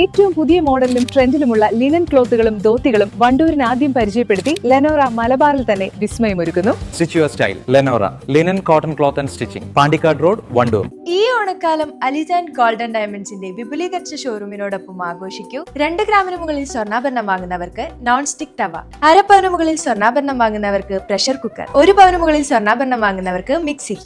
ഏറ്റവും പുതിയ മോഡലിലും ട്രെൻഡിലുമുള്ള ലിനൻ ക്ലോത്തുകളും ധോത്തികളും വണ്ടൂരിന് ആദ്യം പരിചയപ്പെടുത്തി ലെനോറ മലബാറിൽ തന്നെ വിസ്മയമൊരുക്കുന്നു. Stitch your style Lenora linen cotton cloth and stitching Pandikkad road Wandoor ഈ ഓണക്കാലം അലിജാൻ ഗോൾഡൻ ഡയമണ്ട്സിന്റെ വിപുലീകരിച്ച ഷോറൂമിനോടൊപ്പം ആഘോഷിക്കൂ. രണ്ട് ഗ്രാമിന് മുകളിൽ സ്വർണാഭരണം വാങ്ങുന്നവർക്ക് നോൺ സ്റ്റിക് തവ. അര പവന് മുകളിൽ സ്വർണാഭരണം വാങ്ങുന്നവർക്ക് പ്രഷർ കുക്കർ ഒരു പവന് മുകളിൽ സ്വർണാഭരണം വാങ്ങുന്നവർക്ക് മിക്സി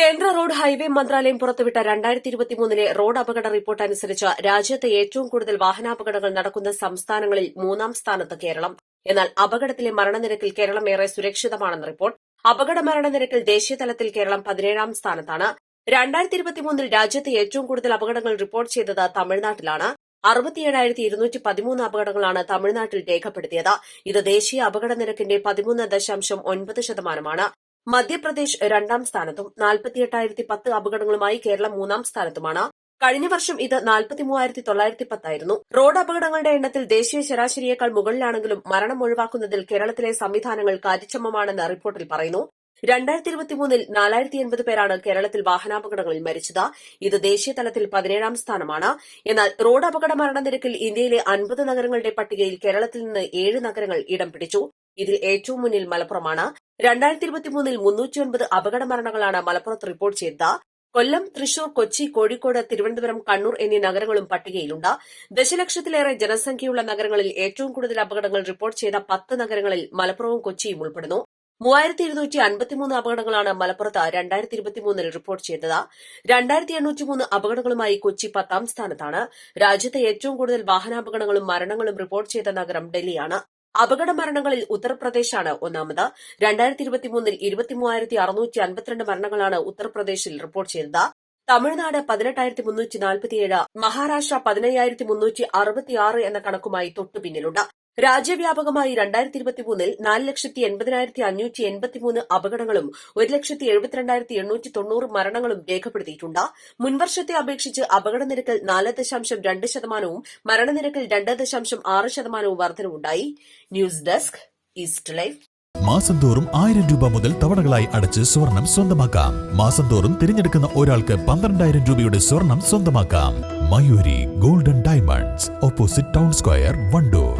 കേന്ദ്ര റോഡ് ഹൈവേ മന്ത്രാലയം പുറത്തുവിട്ട രണ്ടായിരത്തി ഇരുപത്തിമൂന്നിലെ റോഡ് അപകട റിപ്പോർട്ട് അനുസരിച്ച് രാജ്യത്തെ ഏറ്റവും കൂടുതൽ വാഹനാപകടങ്ങൾ നടക്കുന്ന സംസ്ഥാനങ്ങളിൽ മൂന്നാം സ്ഥാനത്ത് കേരളം. എന്നാൽ അപകടത്തിലെ മരണനിരക്കിൽ കേരളം ഏറെ സുരക്ഷിതമാണെന്ന് റിപ്പോർട്ട്. അപകട മരണനിരക്കിൽ ദേശീയ തലത്തിൽ കേരളം പതിനേഴാം സ്ഥാനത്താണ്. രണ്ടായിരത്തി ഇരുപത്തിമൂന്നിൽ രാജ്യത്തെ ഏറ്റവും കൂടുതൽ അപകടങ്ങൾ റിപ്പോർട്ട് ചെയ്തത് തമിഴ്നാട്ടിലാണ്. അറുപത്തിയേഴായിരത്തി ഇരുന്നൂറ്റി പതിമൂന്ന് അപകടങ്ങളാണ് തമിഴ്നാട്ടിൽ രേഖപ്പെടുത്തിയത്. ഇത് ദേശീയ അപകട നിരക്കിന്റെ പതിമൂന്ന് ദശാംശം ഒൻപത് ശതമാനമാണ്. മധ്യപ്രദേശ് രണ്ടാം സ്ഥാനത്തും നാൽപ്പത്തിയെട്ടായിരത്തി പത്ത് അപകടങ്ങളുമായി കേരളം മൂന്നാം സ്ഥാനത്തുമാണ്. കഴിഞ്ഞ വർഷം ഇത് നാൽപ്പത്തി മൂവായിരത്തി തൊള്ളായിരത്തി പത്തായിരുന്നു റോഡ് അപകടങ്ങളുടെ എണ്ണത്തിൽ ദേശീയ ശരാശരിയേക്കാൾ മുകളിലാണെങ്കിലും മരണം ഒഴിവാക്കുന്നതിൽ കേരളത്തിലെ സംവിധാനങ്ങൾ കാര്യക്ഷമമാണെന്ന് റിപ്പോർട്ടിൽ പറയുന്നു. രണ്ടായിരത്തി ഇരുപത്തിമൂന്നിൽ നാലായിരത്തി എൺപത് പേരാണ് കേരളത്തിൽ വാഹനാപകടങ്ങളിൽ മരിച്ചത്. ഇത് ദേശീയ തലത്തിൽ പതിനേഴാം സ്ഥാനമാണ്. എന്നാൽ റോഡ് അപകട മരണനിരക്കിൽ ഇന്ത്യയിലെ അൻപത് നഗരങ്ങളുടെ പട്ടികയിൽ കേരളത്തിൽ നിന്ന് ഏഴ് നഗരങ്ങൾ ഇടം പിടിച്ചു. ഇതിൽ ഏറ്റവും മുന്നിൽ മലപ്പുറമാണ്. രണ്ടായിരത്തി ഇരുപത്തിമൂന്നിൽ മുന്നൂറ്റിയൊൻപത് അപകട മരണങ്ങളാണ് മലപ്പുറത്ത് റിപ്പോർട്ട് ചെയ്തത് കൊല്ലം തൃശൂർ കൊച്ചി കോഴിക്കോട് തിരുവനന്തപുരം കണ്ണൂർ എന്നീ നഗരങ്ങളും പട്ടികയിലുണ്ട്. ദശലക്ഷത്തിലേറെ ജനസംഖ്യയുള്ള നഗരങ്ങളിൽ ഏറ്റവും കൂടുതൽ അപകടങ്ങൾ റിപ്പോർട്ട് ചെയ്ത പത്ത് നഗരങ്ങളിൽ മലപ്പുറവും കൊച്ചിയും ഉൾപ്പെടുന്നു. മൂവായിരത്തി ഇരുന്നൂറ്റി അൻപത്തിമൂന്ന് അപകടങ്ങളാണ് മലപ്പുറത്ത് രണ്ടായിരത്തി ഇരുപത്തിമൂന്നിൽ റിപ്പോർട്ട് ചെയ്തത്. രണ്ടായിരത്തി എണ്ണൂറ്റിമൂന്ന് അപകടങ്ങളുമായി കൊച്ചി പത്താം സ്ഥാനത്താണ്. രാജ്യത്തെ ഏറ്റവും കൂടുതൽ വാഹനാപകടങ്ങളും മരണങ്ങളും റിപ്പോർട്ട് ചെയ്ത നഗരം ഡൽഹിയാണ്. അപകട മരണങ്ങളിൽ ഉത്തർപ്രദേശാണ് ഒന്നാമത്. രണ്ടായിരത്തി ഇരുപത്തിമൂന്നിൽ ഇരുപത്തിമൂവായിരത്തി അറുന്നൂറ്റി അൻപത്തിരണ്ട് മരണങ്ങളാണ് ഉത്തർപ്രദേശിൽ റിപ്പോർട്ട് ചെയ്തത്. തമിഴ്നാട് പതിനെട്ടായിരത്തി മുന്നൂറ്റി നാൽപ്പത്തിയേഴ് മഹാരാഷ്ട്ര പതിനയ്യായിരത്തി മുന്നൂറ്റി അറുപത്തിയാറ് എന്ന കണക്കുമായി തൊട്ടുപിന്നിലുണ്ട്. രാജ്യവ്യാപകമായി രണ്ടായിരത്തി ഇരുപത്തിമൂന്നിൽ നാല് ലക്ഷത്തി എൺപതിനായിരത്തി അഞ്ഞൂറ്റി എൺപത്തിമൂന്ന് അപകടങ്ങളും ഒരു ലക്ഷത്തി എഴുപത്തിരണ്ടായിരത്തി എണ്ണൂറ്റി തൊണ്ണൂറ് മരണങ്ങളും രേഖപ്പെടുത്തിയിട്ടുണ്ട്. മുൻവർഷത്തെ അപേക്ഷിച്ച് അപകട നിരക്കിൽ നാല് ദശാംശം രണ്ട് ശതമാനവും മരണനിരക്കിൽ രണ്ട് ദശാംശം ആറ് ശതമാനവും വർധനവുണ്ടായി. News desk east life. മാസം തോറും ആയിരം രൂപ മുതൽ തവണകളായി അടച്ച് സ്വർണം സ്വന്തമാക്കാം. മാസം തോറും തിരഞ്ഞെടുക്കുന്ന ഒരാൾക്ക് പന്ത്രണ്ടായിരം രൂപയുടെ സ്വർണം സ്വന്തമാക്കാം. Mayuri golden diamonds opposite town square Vandoor.